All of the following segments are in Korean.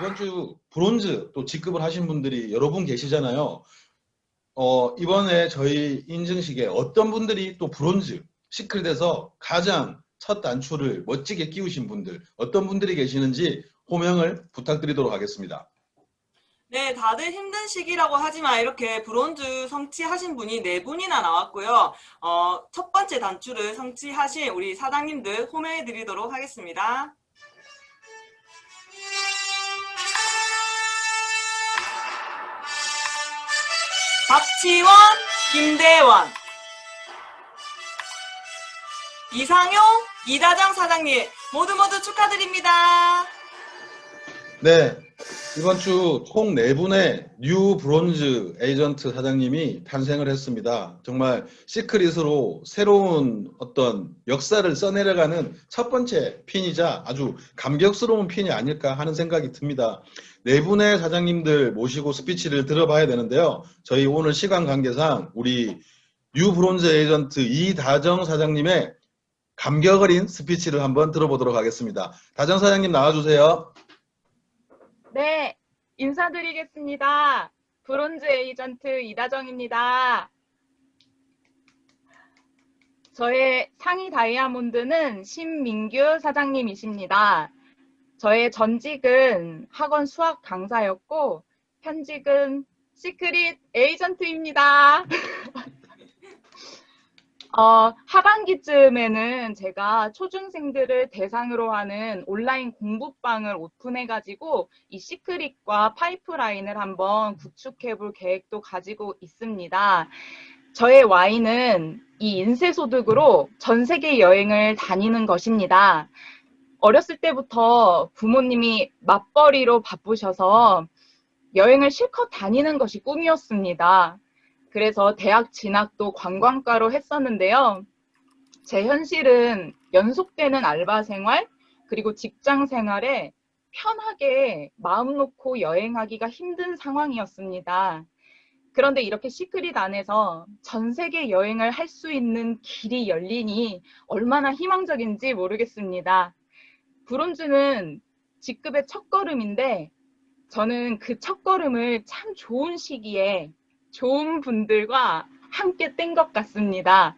이번 주 브론즈 또 직급을 하신 분들이 여러 분 계시잖아요. 어, 이번에 저희 인증식에 어떤 분들이 또 브론즈 시크릿에서 가장 첫 단추를 멋지게 끼우신 분들, 어떤 분들이 계시는지 호명을 부탁드리도록 하겠습니다. 네, 다들 힘든 시기라고 하지만 이렇게 브론즈 성취하신 분이 네 분이나 나왔고요. 어, 첫 번째 단추를 성취하신 우리 사장님들 호명해 드리도록 하겠습니다. 박지원, 김대원, 이상용, 이다정 사장님 모두 모두 축하드립니다. 네, 이번 주총 네분의 뉴 브론즈 에이전트 사장님이 탄생을 했습니다. 정말 시크릿으로 새로운 어떤 역사를 써내려가는 첫 번째 핀이자 아주 감격스러운 핀이 아닐까 하는 생각이 듭니다. 네 분의 사장님들 모시고 스피치를 들어봐야 되는데요. 저희 오늘 시간 관계상 우리 뉴 브론즈 에이전트 이다정 사장님의 감격 어린 스피치를 한번 들어보도록 하겠습니다. 다정 사장님 나와주세요. 네, 인사드리겠습니다. 브론즈 에이전트 이다정입니다. 저의 상위 다이아몬드는 신민규 사장님이십니다. 저의 전직은 학원 수학 강사였고, 현직은 시크릿 에이전트입니다. 어, 하반기쯤에는 제가 초중생들을 대상으로 하는 온라인 공부방을 오픈해가지고 이 시크릿과 파이프라인을 한번 구축해 볼 계획도 가지고 있습니다. 저의 와인은 이 인쇄소득으로 전 세계 여행을 다니는 것입니다. 어렸을 때부터 부모님이 맞벌이로 바쁘셔서 여행을 실컷 다니는 것이 꿈이었습니다. 그래서 대학 진학도 관광과로 했었는데요. 제 현실은 연속되는 알바 생활, 그리고 직장 생활에 편하게 마음 놓고 여행하기가 힘든 상황이었습니다. 그런데 이렇게 시크릿 안에서 전 세계 여행을 할 수 있는 길이 열리니 얼마나 희망적인지 모르겠습니다. 브론즈는 직급의 첫걸음인데 저는 그 첫걸음을 참 좋은 시기에 좋은 분들과 함께 뗀 것 같습니다.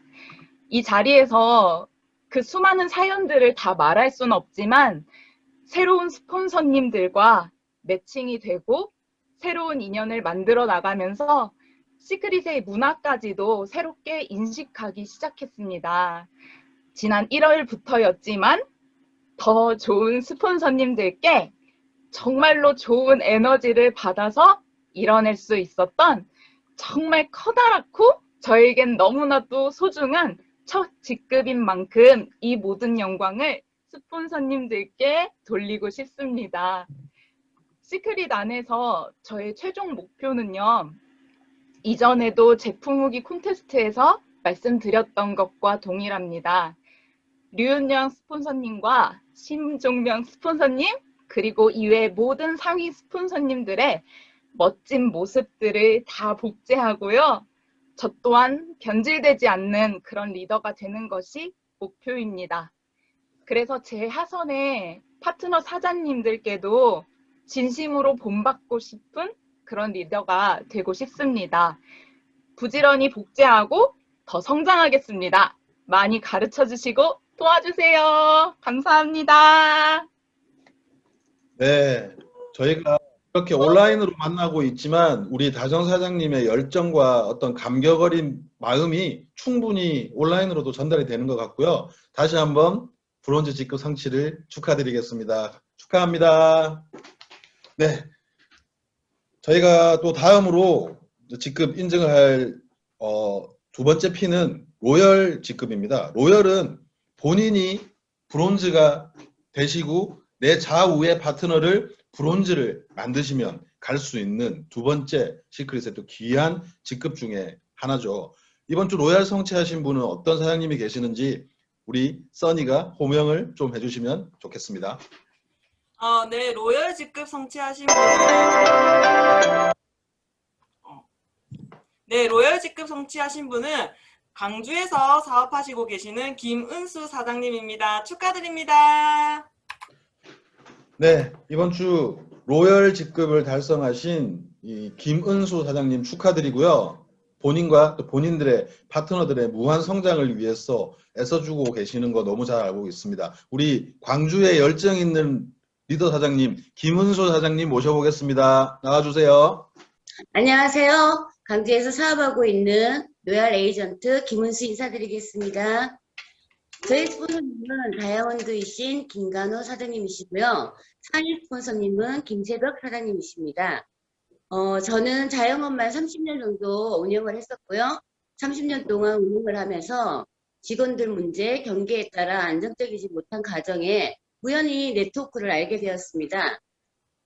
이 자리에서 그 수많은 사연들을 다 말할 수는 없지만 새로운 스폰서님들과 매칭이 되고 새로운 인연을 만들어 나가면서 시크릿의 문화까지도 새롭게 인식하기 시작했습니다. 지난 1월부터였지만 더 좋은 스폰서님들께 정말로 좋은 에너지를 받아서 이뤄낼 수 있었던 정말 커다랗고 저에겐 너무나도 소중한 첫 직급인 만큼 이 모든 영광을 스폰서님들께 돌리고 싶습니다. 시크릿 안에서 저의 최종 목표는요. 이전에도 제품 후기 콘테스트에서 말씀드렸던 것과 동일합니다. 류은영 스폰서님과 심종명 스폰서님 그리고 이외 모든 상위 스폰서님들의 멋진 모습들을 다 복제하고요. 저 또한 변질되지 않는 그런 리더가 되는 것이 목표입니다. 그래서 제 하선의 파트너 사장님들께도 진심으로 본받고 싶은 그런 리더가 되고 싶습니다. 부지런히 복제하고 더 성장하겠습니다. 많이 가르쳐 주시고 도와주세요. 감사합니다. 네, 저희가 이렇게 온라인으로 만나고 있지만 우리 다정 사장님의 열정과 어떤 감격 어린 마음이 충분히 온라인으로도 전달이 되는 것 같고요. 다시 한번 브론즈 직급 상치를 축하드리겠습니다. 축하합니다. 네, 저희가 또 다음으로 직급 인증을 할 어, 두 번째 피는 로열 직급입니다. 로열은 본인이 브론즈가 되시고 내 좌우의 파트너를 브론즈를 만드시면 갈 수 있는 두 번째 시크릿의 또 귀한 직급 중에 하나죠. 이번 주 로얄 성취하신 분은 어떤 사장님이 계시는지 우리 써니가 호명을 좀 해주시면 좋겠습니다. 어, 네, 로열 직급 성취하신 분은 어, 네, 로열 직급 성취하신 분은 강주에서 사업하시고 계시는 김은수 사장님입니다. 축하드립니다. 네, 이번 주 로열 직급을 달성하신 이 김은수 사장님 축하드리고요. 본인과 또 본인들의 파트너들의 무한 성장을 위해서 애써주고 계시는 거 너무 잘 알고 있습니다. 우리 광주에 열정 있는 리더 사장님 김은수 사장님 모셔보겠습니다. 나와주세요. 안녕하세요. 광주에서 사업하고 있는 로얄 에이전트 김은수 인사드리겠습니다. 저희 스폰서님은 다이아몬드이신 김간호 사장님이시고요. 상일 스폰서님은 김재덕 사장님이십니다. 어, 저는 자영업만 30년 정도 운영을 했었고요. 30년 동안 운영을 하면서 직원들 문제, 경기에 따라 안정적이지 못한 가정에 우연히 네트워크를 알게 되었습니다.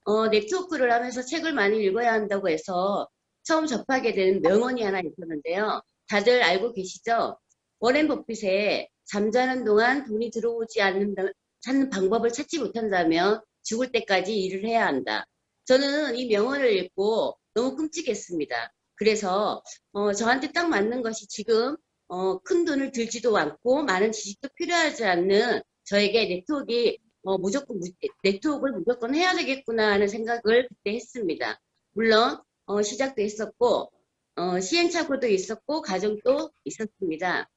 어, 네트워크를 하면서 책을 많이 읽어야 한다고 해서 처음 접하게 된 명언이 하나 있었는데요. 다들 알고 계시죠? 워렌 버핏의 잠자는 동안 돈이 들어오지 않는, 찾는 방법을 찾지 못한다면 죽을 때까지 일을 해야 한다. 저는 이 명언을 읽고 너무 끔찍했습니다. 그래서 어, 저한테 딱 맞는 것이 지금 어, 큰 돈을 들지도 않고 많은 지식도 필요하지 않는 저에게 네트워크가 어, 무조건 무- 네트워크를 무조건 해야 되겠구나 하는 생각을 그때 했습니다. 물론 어, 시작도 했었고 어, 시행착오도 있었고 과정도 있었습니다.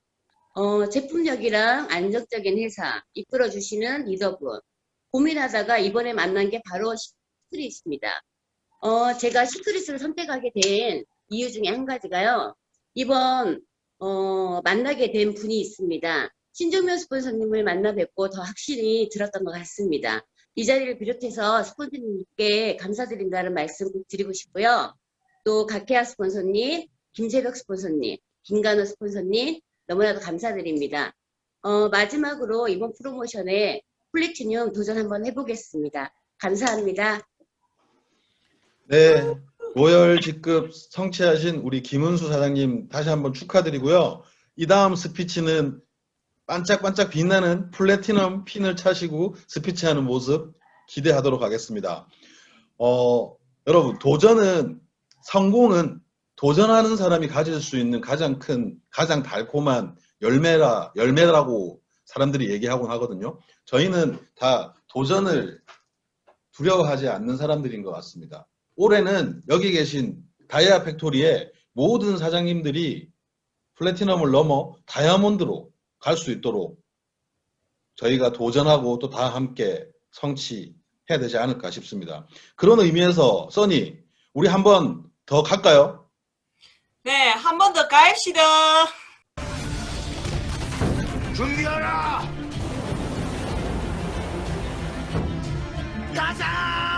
어, 제품력이랑 안정적인 회사 이끌어 주시는 리더분 고민하다가 이번에 만난 게 바로 시크릿입니다. 어, 제가 시크릿을 선택하게 된 이유 중에 한 가지가요. 이번 어, 만나게 된 분이 있습니다. 신종면 스폰서님을 만나 뵙고 더 확신이 들었던 것 같습니다. 이 자리를 비롯해서 스폰서님께 감사드린다는 말씀 꼭 드리고 싶고요. 또 각케아 스폰서님, 김재벽 스폰서님, 김간호 스폰서님 너무나도 감사드립니다. 어, 마지막으로 이번 프로모션에 플래티늄 도전 한번 해보겠습니다. 감사합니다. 네, 로열 직급 성취하신 우리 김은수 사장님 다시 한번 축하드리고요. 이 다음 스피치는 반짝반짝 빛나는 플래티넘 핀을 차시고 스피치하는 모습 기대하도록 하겠습니다. 어, 여러분, 도전은, 성공은 도전하는 사람이 가질 수 있는 가장 큰, 가장 달콤한 열매라, 열매라고 사람들이 얘기하곤 하거든요. 저희는 다 도전을 두려워하지 않는 사람들인 것 같습니다. 올해는 여기 계신 다이아 팩토리의 모든 사장님들이 플래티넘을 넘어 다이아몬드로 갈 수 있도록 저희가 도전하고 또 다 함께 성취해야 되지 않을까 싶습니다. 그런 의미에서 써니 우리 한번 더 갈까요? 네, 한 번 더 가입시다. 준비하라! 가자!